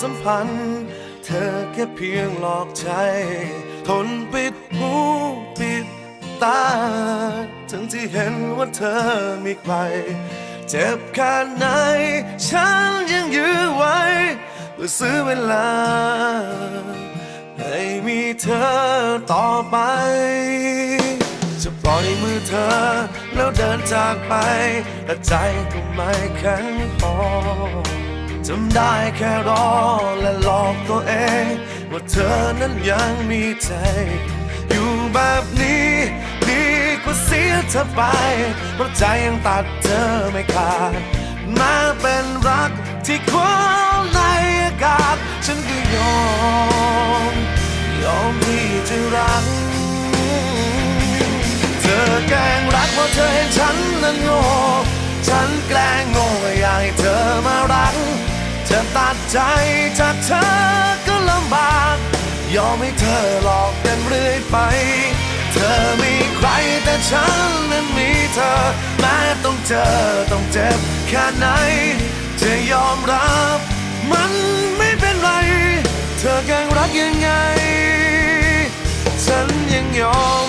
สัมพันธ์ เธอแค่เพียงหลอกใจ ทนปิดหูปิดตา ทั้งที่เห็นว่าเธอมีใคร เจ็บแค่ไหน ฉันยังยื้อไว้เพื่อซื้อเวลา ให้มีเธอต่อไปจะปล่อยมือเธอ แล้วเดินจากไปแต่ใจก็ไม่แข็งพอ จำได้แค่รอและหลอกตัวเอง ว่าเธอนั้นยังมีใจ อยู่แบบนี้ดีกว่าเสียเธอไป เพราะใจยังตัดเธอไม่ขาดมาเป็นรักที่คว้าในอากาศ ฉันก็ยอม ยอมที่จะรัก เธอแกล้งรักเพราะเธอเห็นฉันนั้นโง่ฉันแกล้งโง่อยากให้เธอมารัก จะตัดใจจากเธอก็ลำบาก ยอมให้เธอหลอกกันเรื่อยไป เธอมีใครแต่ฉันนั้นมีเธอ แม้ต้องเจอต้องเจ็บแค่ไหน จะยอมรับมันไม่เป็นไร เธอแกล้งรักยังไง ฉันยังยอม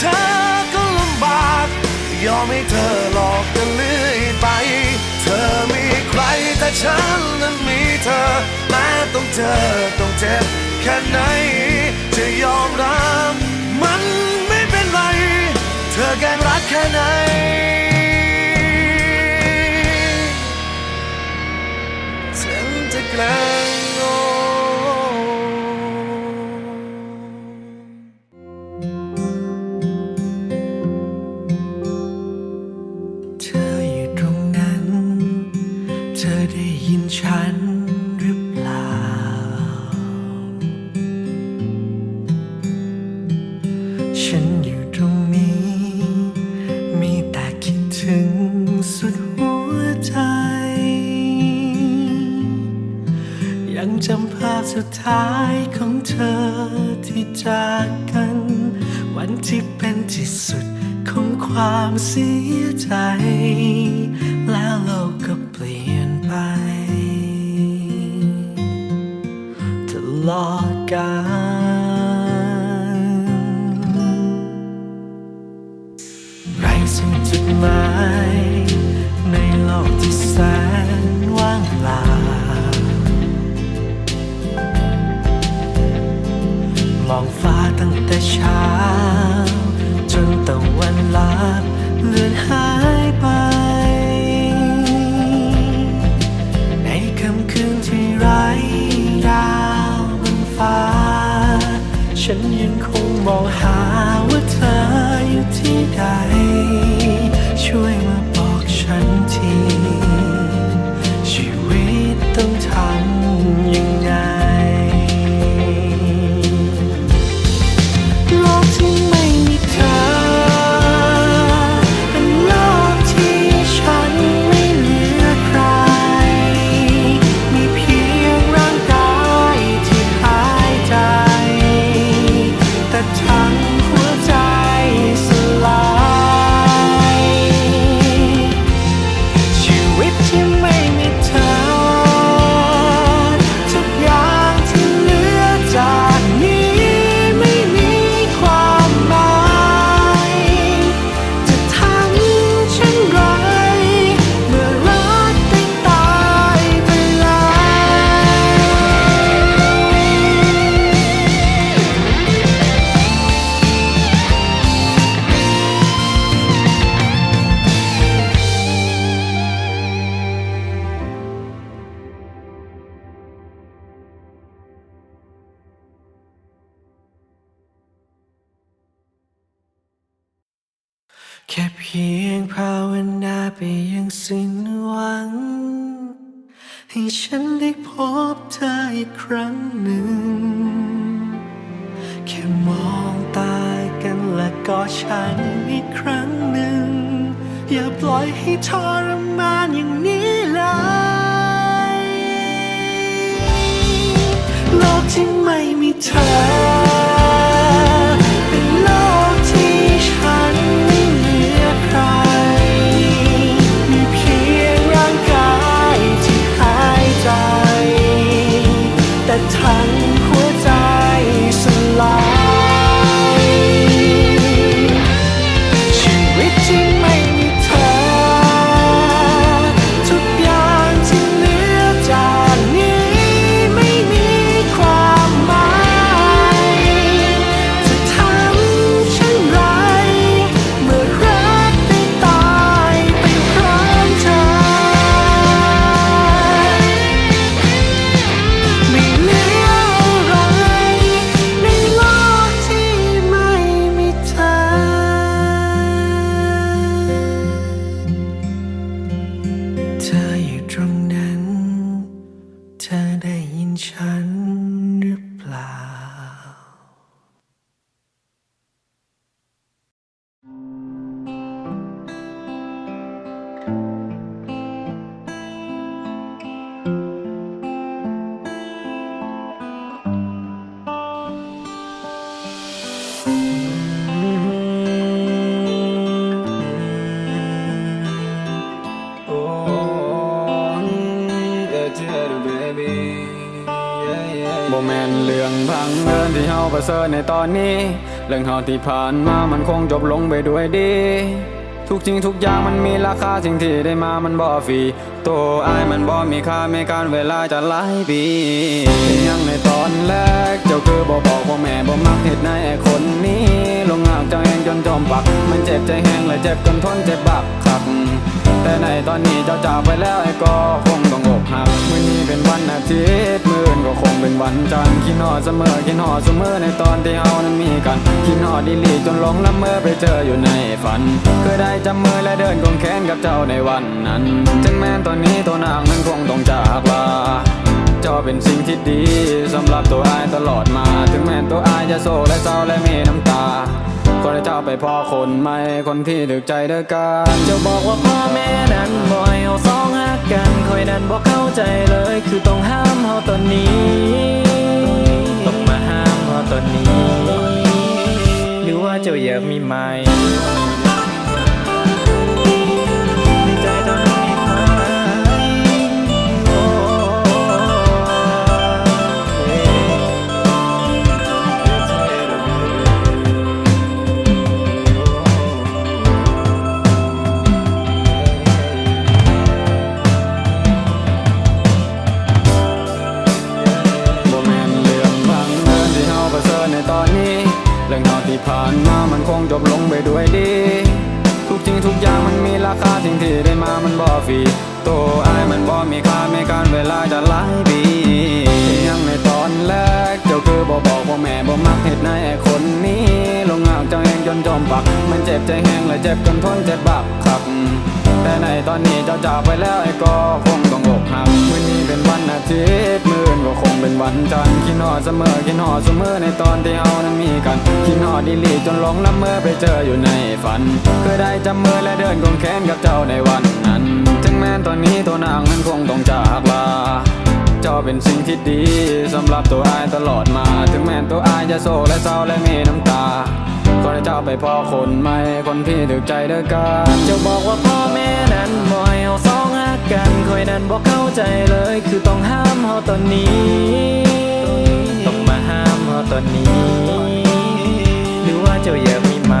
เธอก็ลำบาก ยอมให้เธอหลอกกันเรื่อยไป เธอมีใครแต่ฉันนั้นมีเธอ แม้ต้องเจอต้องเจ็บแค่ไหน จะยอมรับมันไม่เป็นไร เธอแกล้งรักแค่ไหนฉันจะแกล้ง สุดท้ายของเธอที่จากกัน วันที่เป็นที่สุดของความเสียใจ แล้วโลกก็เปลี่ยนไปตลอดกาลไรสักจุดหมายในโลกที่แสน องฟ้าตั้งแต่เช้า จนตะวันลับเลือนหายไป ในค่ำคืนที่ไร้ดาวบนฟ้า ฉันยังคงมองหาว่าเธออยู่ที่ใด แค่เพียงภาวนาไปยังสิ้นหวัง ให้ฉันได้พบเธออีกครั้งหนึ่ง แค่มองตากันและกอดฉันอีกครั้งหนึ่ง อย่าปล่อยให้ทรมานอย่างนี้เลยโลกที่ไม่มีเธอ สริฐในตอนนี้ เรื่องเฮาที่ผ่านมามันคงจบลงไปด้วยดี ทุกจริงทุกอย่างมันมีราคาสิ่งที่ได้มามันบ่ฟรีตัวอายมันบ่มีค่าไม่การเวลาจะหลายปีเป็นยังในตอนแรก เจ้าคือบ่บอกว่าแม่บ่มักเฮ็ดในไอ้คนนี้ ลงหากเจ้าแหงจนจอมปัก มันเจ็บใจแห้งและเจ็บจนทนเจ็บบักคักแต่ในตอนนี้เจ้าจากไปแล้วไอ้ก็คงต้องอกหักมื้อนี้เป็นวันอาทิตย์ื่นก็คงเป็นวันจันทร์คิดฮอดเสมอคิดฮอดเสมอในตอนที่เฮานั้นมีกันคิดฮอดดีลีจนหลงละเมอไปเจออยู่ในฝันเคยได้จับมือและเดินกงแขนกับเจ้าในวันนั้นถึงแม้ตอนนี้ตัวนางนั้นคงต้องจากลาเจ้าเป็นสิ่งที่ดีสำหรับตัวอายตลอดมา ถึงแม้ตัวอายจะโศกและเศร้าและมีน้ำตาขอให้เจ้าไปพ่อคนใหม่คนที่ถึกใจเด้อกันเจ้าบอกว่าพ่อแม่นั้นบ่ให้เอาสองหักกันคอยนั้นบ่เข้า ใจเลยคือต้องห้ามเฮาตอนนี้ ต้องมาห้ามเฮาตอนนี้ หรือว่าเจ้าอยากมีไหม แม่บ่มักเฮ็ดในไอ้คนนี้ ลงหาเจ้าแหงจนจอมปัก มันเจ็บใจแห้งและเจ็บจนทนเจ็บบักคักแต่ในตอนนี้เจ้าจากไปแล้วไอ้ก็คงต้องอกหักมื้อนี้เป็นวันอาทิตย์มื้ออื่นก็คงเป็นวันจันทร์คิดฮอดเสมอคิดฮอดเสมอในตอนที่เฮานั้นมีกันคิดฮอดดีลีจนหลงละเมอไปเจออยู่ในฝันเคยได้จับมือและเดินกงแขนกับเจ้าในวันนั้น ถึงแม้ตอนนี้ตัวนางนั้นคงต้องจากลา จ้าเป็นสิ่งที่ดีสำหรับตัวอายตลอดมา ถึงแม้ตัวอายจะโศกและเศร้าและมีน้ำตาขอให้เจ้าไปพ่อคนใหม่คนที่ถึกใจเด้อกันเจ้าบอกว่าพ่อแม่นั้นบ่ให้เอาสองหักกันคอยนั้นบ่เข้าใจเลย คือต้องห้ามเฮาตอนนี้ ต้องมาห้ามเฮาตอนนี้ หรือว่าเจ้าอยากมีไหม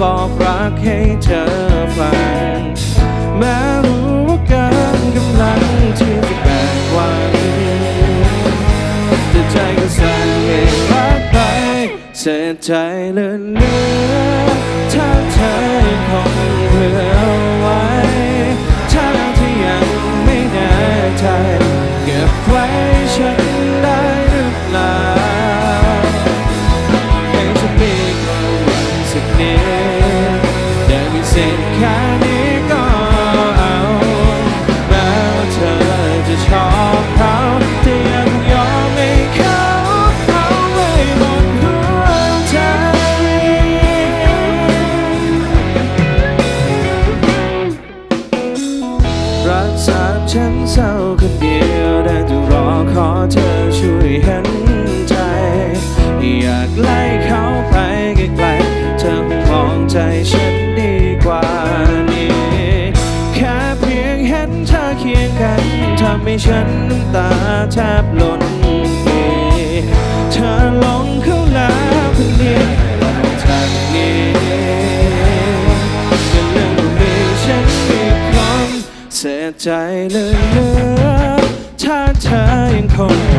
บอกรักให้เธอฟังแม้รู้ว่าการกำลังที่จะแบกไว้แต่ใจก็สั่นให้รักไปเสียใจเลื่อนเนื้อถ้าเธอ and kind ให้ฉันน้ำตาแทบหล่นเเธอลองเข้าแล้วคนเดียวทางนี้เรื่องนี้ฉันไม่พร้อมเสียใจเลยเนอะถ้าเธอยังคง